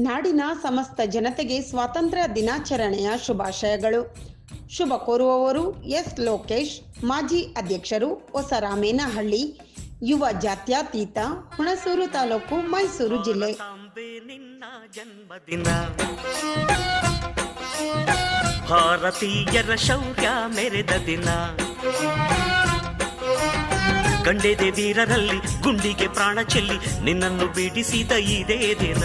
ನಾಡಿನ ಸಮಸ್ತ ಜನತೆಗೆ ಸ್ವಾತಂತ್ರ್ಯ ದಿನಾಚರಣೆಯ ಶುಭಾಶಯಗಳು. ಶುಭ ಕೋರುವವರು ಎಸ್ ಲೋಕೇಶ್, ಮಾಜಿ ಅಧ್ಯಕ್ಷರು ಹೊಸ ರಾಮೇನಹಳ್ಳಿ ಯುವ ಜಾತ್ಯಾತೀತ ಹುಣಸೂರು ತಾಲೂಕು ಮೈಸೂರು ಜಿಲ್ಲೆ. ಜನ್ಮದಿನ. ಭಾರತೀಯರ ಶೌರ್ಯ ಮೆರೆದ ದಿನ. ಗಂಡೆದೆ ವೀರರಲ್ಲಿ ಗುಂಡಿಗೆ ಪ್ರಾಣ ಚೆಲ್ಲಿ ನಿನ್ನನ್ನು ಬಿಡಿಸಿದ ಇದೇ ದಿನ.